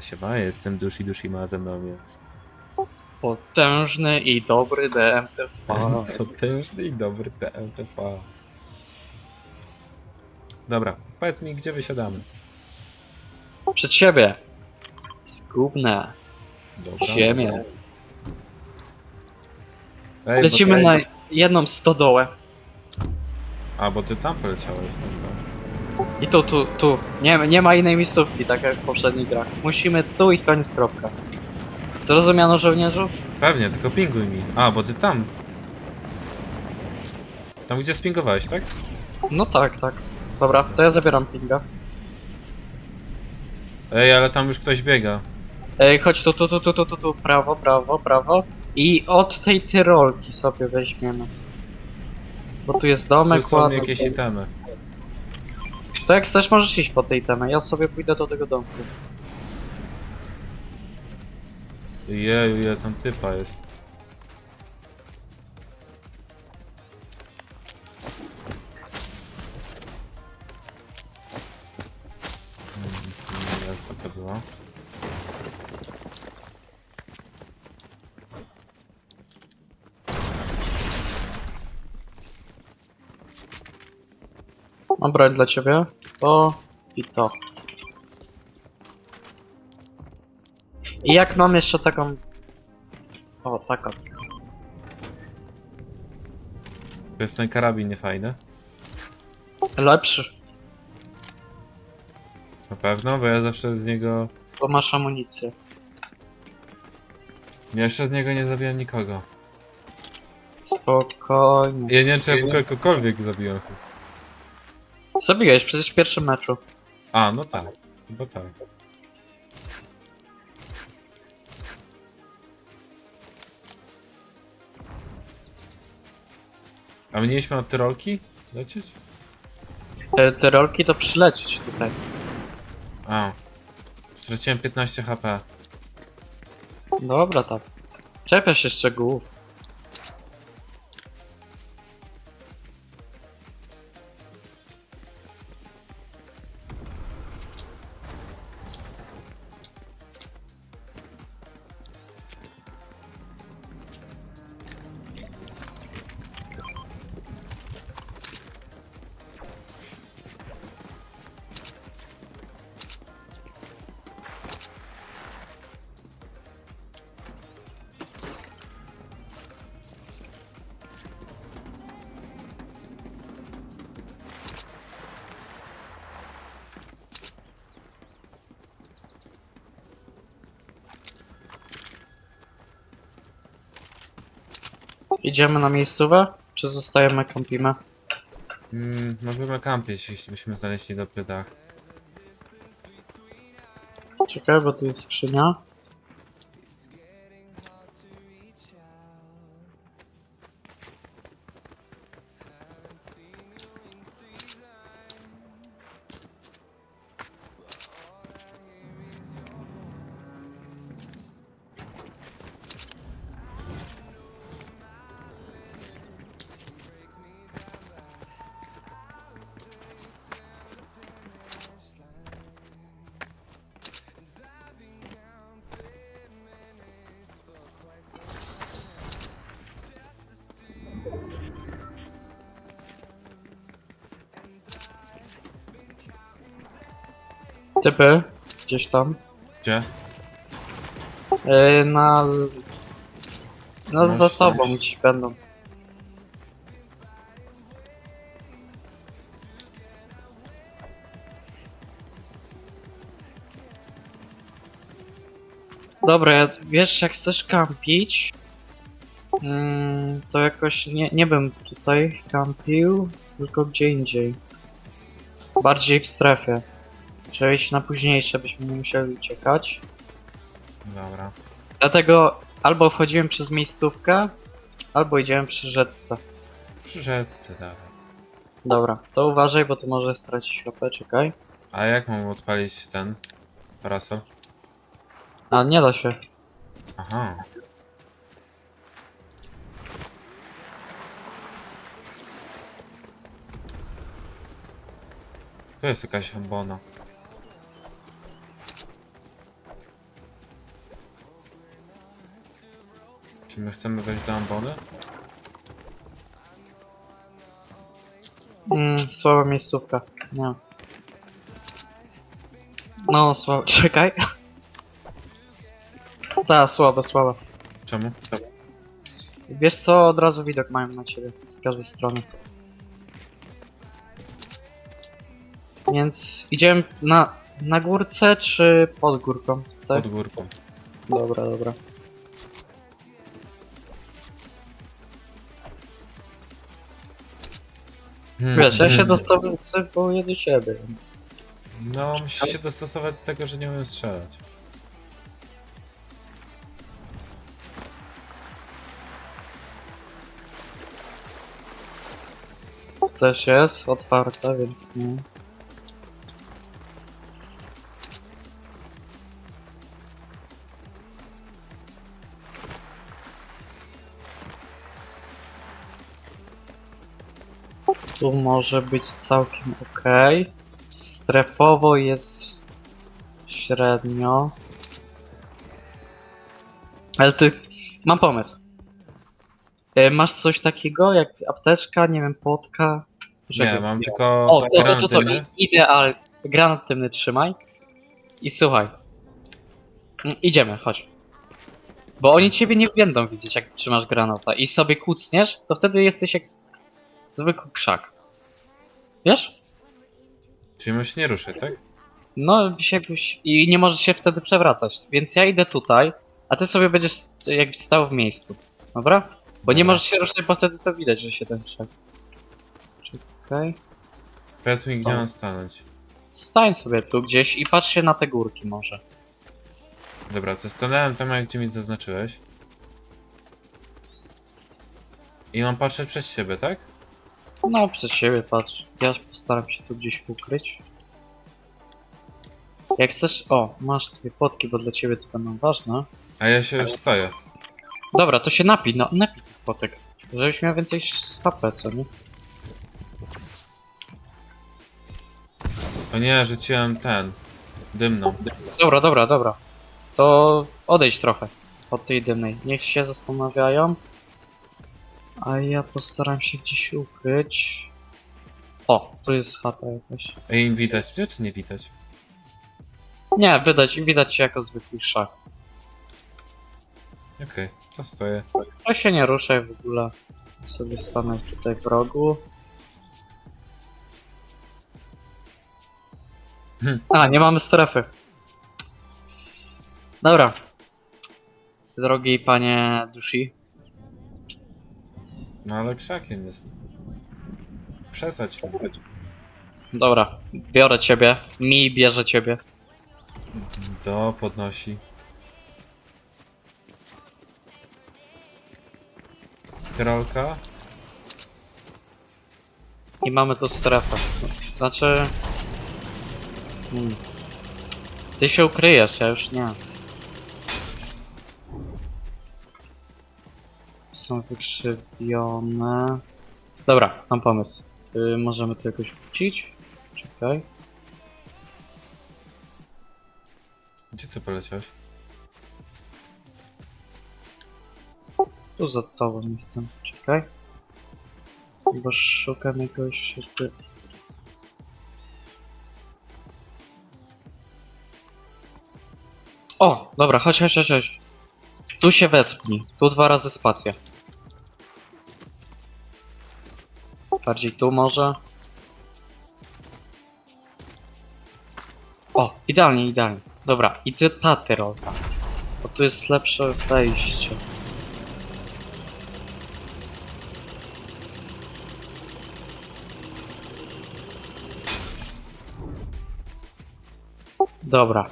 Siema, siema, jestem Dushi Dushima, ze mną jest. Potężny i dobry DMTV. Potężny i dobry TMTV. Dobra, powiedz mi, gdzie wysiadamy. Przed siebie. Zgubne. Dobra. Ziemię. Ej, bo Lecimy ty- na jedną stodołę. A, bo ty tam poleciałeś. Dobra. I tu, tu, tu. Nie, nie ma innej miejscówki, tak jak w poprzednich grach. Musimy tu i koniec kropka. Zrozumiano żołnierzu? Pewnie, tylko pinguj mi. A, bo ty tam. Tam, gdzie spingowałeś, tak? No tak, tak. Dobra, to ja zabieram pinga. Ej, ale tam już ktoś biega. Ej, chodź tu, tu, tu, tu, tu, tu, tu, prawo, prawo, prawo. I od tej tyrolki sobie weźmiemy. Bo tu jest Tu domek są ładny. jakieś itemy. To jak chcesz, możesz iść po tej temie. Ja sobie pójdę do tego domku. Jeju, ile tam typa jest. Hmm, Jest, co to było? Mam broń dla ciebie. To i to. I jak mam jeszcze taką... O, taką. To jest ten karabin niefajny. Lepszy, Na pewno, bo ja zawsze z niego... bo masz amunicję. Ja jeszcze z niego nie zabiłem nikogo. Spokojnie. Ja nie wiem, czy ja w ogóle kogokolwiek zabiłem. Zabiłeś przecież w pierwszym meczu. A, no tak. Bo tak. A my mieliśmy na tyrolki lecieć? Te, te rolki to przylecieć tutaj. A. Straciłem 15 HP. Dobra, tak. Czepiasz się szczegółów. Idziemy na miejscówę? Czy zostajemy kampimy? Mm, możemy kampić, jeśli byśmy znaleźli dobry dach. Czekaj, bo tu jest skrzynia. Typy. Gdzieś tam. Gdzie? Yy, na... No Masz za tobą gdzieś będą. Dobra, ja- wiesz jak chcesz kampić, mm, to jakoś nie, nie bym tutaj kampił, tylko gdzie indziej. Bardziej w strefie. Przejść na późniejsze, byśmy nie musieli uciekać. Dobra. Dlatego albo wchodziłem przez miejscówkę, albo idziemy przy rzece. Przy rzece, dawaj. Dobra, to uważaj, bo tu może stracić HP, czekaj. A jak mam odpalić ten parasol? A, nie da się. Aha. To jest jakaś ambona. My chcemy wejść do ambony? Mm, słaba miejscówka. Nie. No, słaba. Czekaj. Ta, słaba, słaba. Czemu? Wiesz co, od razu widok mają na ciebie z każdej strony. Więc idziemy na, na górce czy pod górką? Tak? Pod górką. Dobra, dobra. Hmm, Wiesz, ja się hmm. dostosowuję do ciebie, więc... No, musisz się dostosować do tego, że nie umiem strzelać. To też jest otwarte, więc nie. Tu może być całkiem ok. Strefowo jest średnio. Ale ty. Mam pomysł. E, Masz coś takiego jak apteczka, nie wiem, potka? Nie, Żeby- mam tylko o, to, to, to, to i- ideal. Granat tylny trzymaj. I słuchaj. Mm, Idziemy, chodź. Bo oni ciebie nie będą widzieć, jak trzymasz granata. I sobie kucniesz, to wtedy jesteś jak zwykły krzak. Wiesz? Czyli się nie ruszyć, tak? No, się, i nie możesz się wtedy przewracać. Więc ja idę tutaj, a ty sobie będziesz jakby stał w miejscu. Dobra? Bo nie Dobra. możesz się ruszyć, bo wtedy to widać, że się ten krzak. Czekaj. Powiedz mi, gdzie O. mam stanąć. Stań sobie tu gdzieś i patrz się na te górki może. Dobra, to stanąłem tam, jak gdzie mi zaznaczyłeś. I mam patrzeć przez siebie, tak? No, przed siebie patrz. Ja postaram się tu gdzieś ukryć. Jak chcesz... O, masz dwie potki, bo dla ciebie to będą ważne. A ja się już stoję. Dobra, to się napij, no napij tych potek. Żebyś miał więcej HP, co nie? O nie, rzuciłem ten. Dymną. Dobra, dobra, dobra. To odejdź trochę od tej dymnej. Niech się zastanawiają. A ja postaram się gdzieś ukryć. O, tu jest chata jakaś. Ej, widać mnie, czy nie widać? Nie, widać, widać cię jako zwykły szach. Okej, to stoję. To się nie ruszaj w ogóle. Sobie stanę tutaj w rogu. Hmm. A, nie mamy strefy. Dobra. Drogi panie Dushi. No ale krzakiem jest. Przesadź mi. Dobra, biorę ciebie. Mi bierze ciebie. To podnosi. Tyrolka? I mamy tu strefę. Znaczy... Hmm. Ty się ukryjesz, ja już nie. Są wykrzywione. Dobra, mam pomysł. Y, możemy to jakoś wrócić? Czekaj. Gdzie ty poleciałeś? Tu za tobą jestem. Czekaj. Bo szukam jakiegoś jakby... O, dobra, chodź, chodź, chodź, chodź. Tu się wespnij. Tu dwa razy spacja. Bardziej tu może. O, idealnie, idealnie. Dobra, i ty ta tyrolka. Bo tu jest lepsze wejście. Dobra.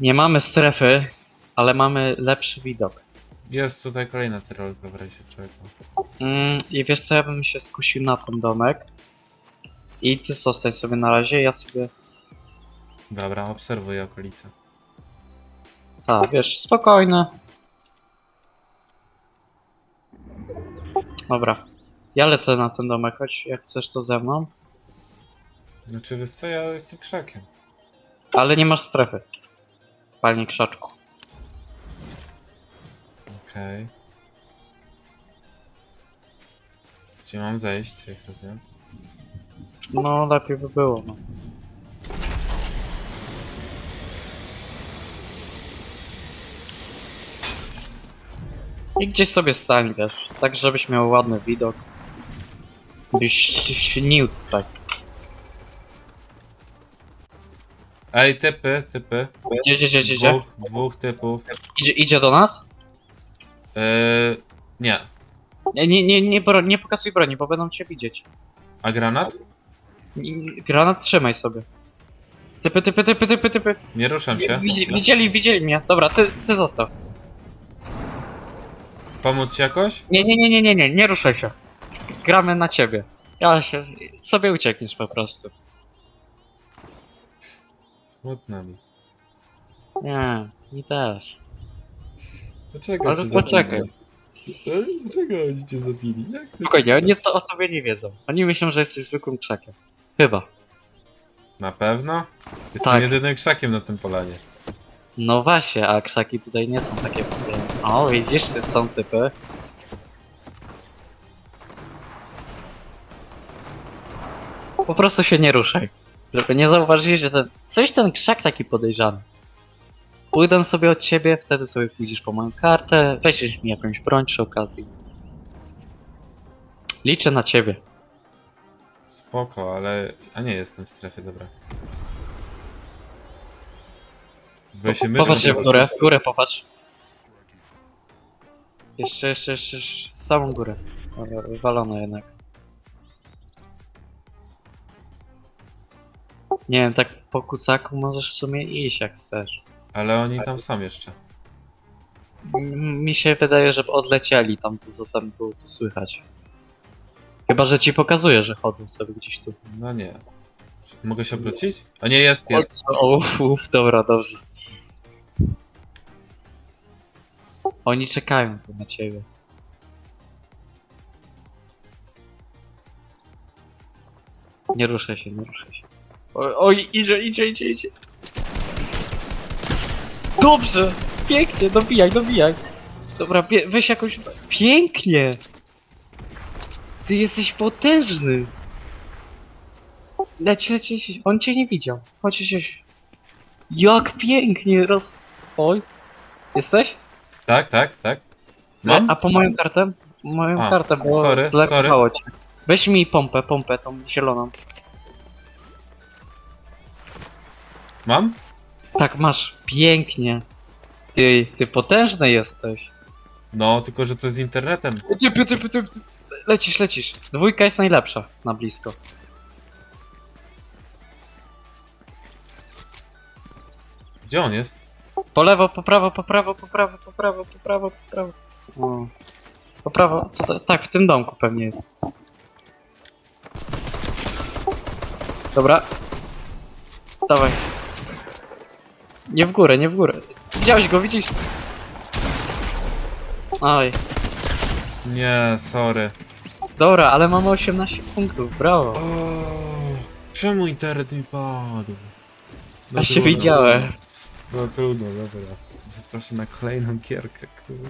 Nie mamy strefy, ale mamy lepszy widok. Jest tutaj kolejna tyrolka w razie czego. Mm, I wiesz co, ja bym się skusił na ten domek. I ty zostań sobie na razie, ja sobie... Dobra, obserwuję okolice. A, wiesz, spokojne. Dobra. Ja lecę na ten domek, choć jak chcesz to ze mną. Znaczy, wiesz co, ja jestem krzakiem. Ale nie masz strefy. Panie krzaczku. Okej. Gdzie mam zejść, jak rozumiem? No, lepiej by było, no. I gdzieś sobie stań, tak żebyś miał ładny widok. Byś śnił tutaj. Ej, typy, typy. Gdzie, gdzie, gdzie, gdzie, gdzie? Dwóch, dwóch typów. Idzie, idzie do nas? Yy, nie. Nie, nie, nie, nie, bro, nie pokazuj broni, bo będą cię widzieć. A granat? Granat trzymaj sobie. Typy, typy, typy, typy, typy. Nie ruszam się. Widzi, widzieli, widzieli mnie. Dobra, ty, ty zostaw. Pomóc ci jakoś? Nie, nie, nie, nie, nie, nie, nie ruszaj się. Gramy na ciebie. Ja się, sobie uciekniesz po prostu. Smutno mi. Nie, mi też. Dlaczego Ale cię poczekaj. zabili? E, Dlaczego oni cię zabili? Jak to się Spokojnie, stało? oni to, o tobie nie wiedzą. Oni myślą, że jesteś zwykłym krzakiem. Chyba. Na pewno? Jestem Tak. jedynym krzakiem na tym polanie. No właśnie, a krzaki tutaj nie są takie problemy. O, widzisz, to są typy. Po prostu się nie ruszaj. Żeby nie zauważyli, że ten... Coś ten krzak taki podejrzany. Pójdę sobie od ciebie, wtedy sobie pójdziesz po moją kartę, weźmiesz mi jakąś broń przy okazji. Liczę na ciebie. Spoko, ale... A nie, jestem w strefie, dobra. Weź się myszką Popatrz się w górę, w górę popatrz. Jeszcze, jeszcze, jeszcze, jeszcze, w samą górę. Dobra, Wywalone jednak. Nie wiem, tak po kucaku możesz w sumie iść jak chcesz. Ale oni tam są jeszcze. M- Mi się wydaje, że odlecieli tam, to co tam było tu słychać. Chyba, że ci pokazuje, że chodzą sobie gdzieś tu. No nie. Mogę się obrócić? A nie, jest, jest. O, uf, uf, dobra, dobrze. Oni czekają tu na ciebie. Nie ruszaj się, nie ruszaj się. Oj idzie, idzie, idzie, idzie. Dobrze! Pięknie, dobijaj, dobijaj. Dobra, bie- weź jakąś... Pięknie! Ty jesteś potężny! Leć, leć, leć. On cię nie widział. Chodź, chodź, chodź. Jak pięknie roz... Oj. Jesteś? Tak, tak, tak. A, Mam? a po moją kartę? Moją A, kartę, bo sorry, zlekowało cię. Weź mi pompę, pompę, tą zieloną. Mam? Tak, masz. Pięknie. Ty, ty potężny jesteś. No, tylko że co z internetem? Lecisz, lecisz. Dwójka jest najlepsza na blisko. Gdzie on jest? Po lewo, po prawo, po prawo, po prawo, po prawo, po prawo, po prawo. O. Po prawo, to, tak, w tym domku pewnie jest. Dobra. Dawaj. Nie w górę, nie w górę. Widziałeś go, widzisz? Oj, Nie, sorry. dobra, ale mamy 18 punktów, brawo. O, czemu internet mi padł? Ja się trudno. widziałem. No trudno, dobra. Zapraszam na kolejną gierkę, kurde.